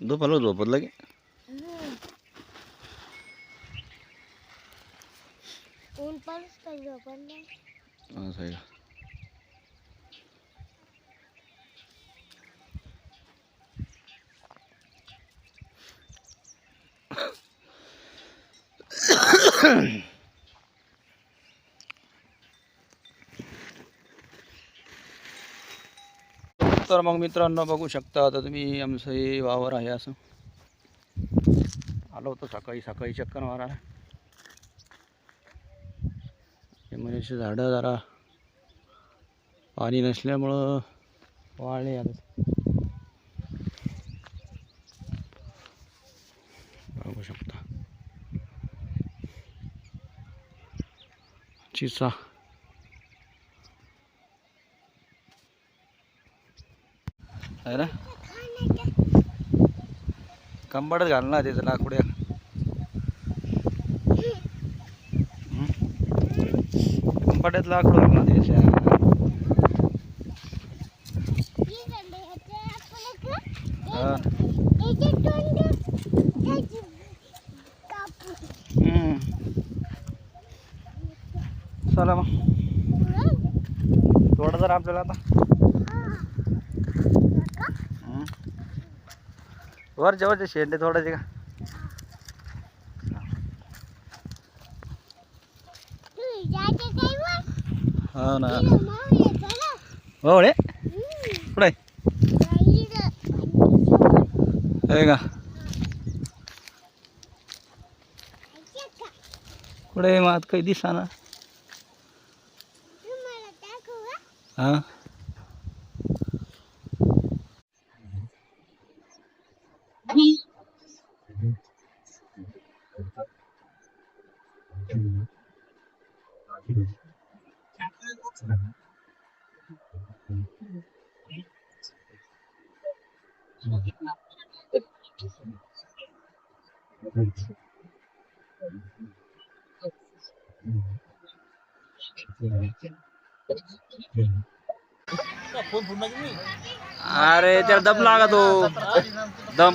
दुपारला झोपत लागे ऊन काही झोपत असं आहे का तर मग मित्रांनो बघू शकता आता तुम्ही आमचं हे वावर आहे असं. आलो होतो सकाळी सकाळी चक्कर मारायला. हे मनुष्य झाडं जरा पाणी नसल्यामुळं वाळले आता. बघू शकता. चिसा. आहे ना? कंबाडच घाल ना त्याचं लाकूड्या. कंबाड्यात लाकूड घाल ना त्याच्या. चला मग. थोडं जर आपल्याला आता वरच्या वरचे शेंडे थोडाचे का? हो ना. हो रे पाणी आहे का खायचं का? पुढे मग काही दिसा ना? हा अरे त्याला दम लागा तो दम.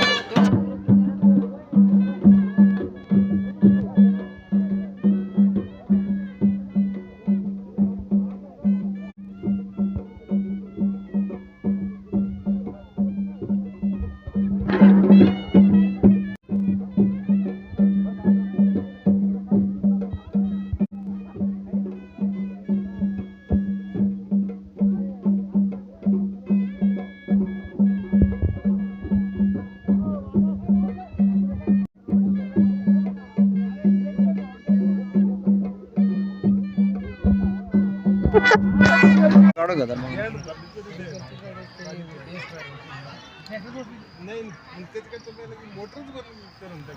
घेतात मग.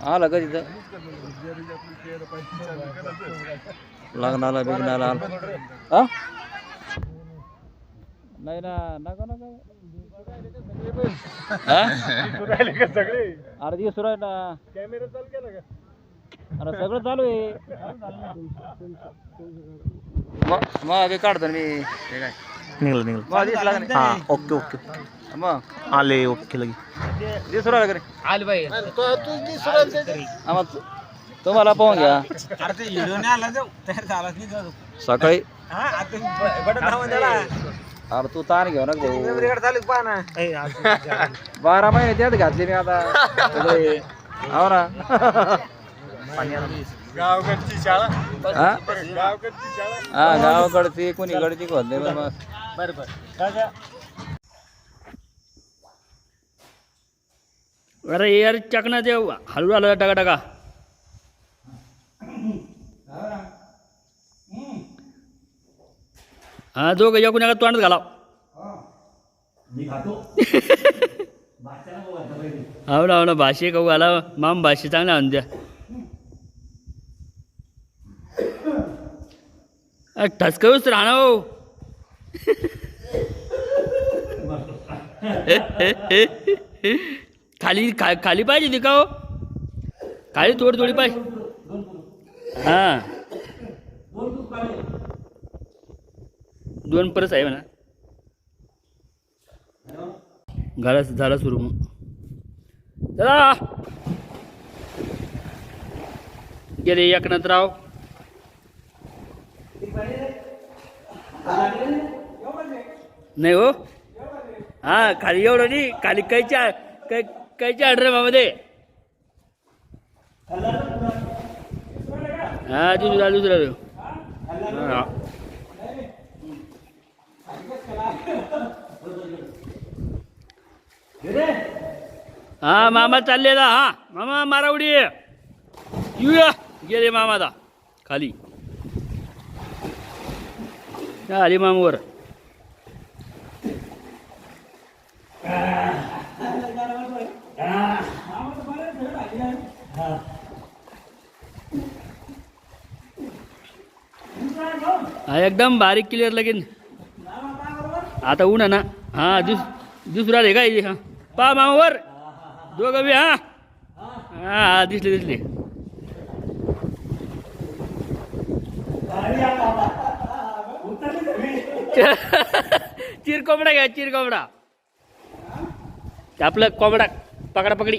आला का तिथं? लग्नाला बिग्नाला आला. हा नाही ना नका नका. हा? अरे दिवस सुरू आहे ना अरे सगळं चालू आहे. मग मग हे काढतो ना मी. हे काय? निघलं निघलं. मग दिसला का नाही? हा ओके ओके. मग? आले ओके लगे. का रे हा, तुम्हाला पाहून घ्या. सकाळी? अरे तू ताण घेऊ नका. भाऊ बारा महिने त्यात घातले मी आता. हो ना? गावकडची शाळा. हा? गावकडची शाळा. हा गावाकडची पण मग. अरे यार चकना ते हलू आलं टाका टाका हा दोघं एकूण एका तोंडात घाला हो ना हो ना भाषे खाऊ घाला माम भाषे चांगल्या आणून द्या अ, हो. खाली खा खाली पाहिजे ती का हो? खाली थोडी थोडी पाहिजे. हां. दोन परस आहे म्हणा. घाला झाला सुरू मग. चला. गेले एकनाथराव. नाही हो? हा खाली एवढं नाही खाली कायच्या कैच्या कायच्या आड्रमामध्ये हा दुसरा दुसरा हा. हा मामा चाललेला हा. मामा मारावडी. येऊया. गेले मामा खाली. हा, आली मामावर एकदम बारीक क्लिअर लगेच आता ऊन ना? हा दुस दुसरा रे काय? हा. पा मामावर. दोघं बी हा. हा हा दिसले दिसले. चिर कोंबडा घ्या चिर कोंबडा आपलं कोंबडा पकडा पकडी.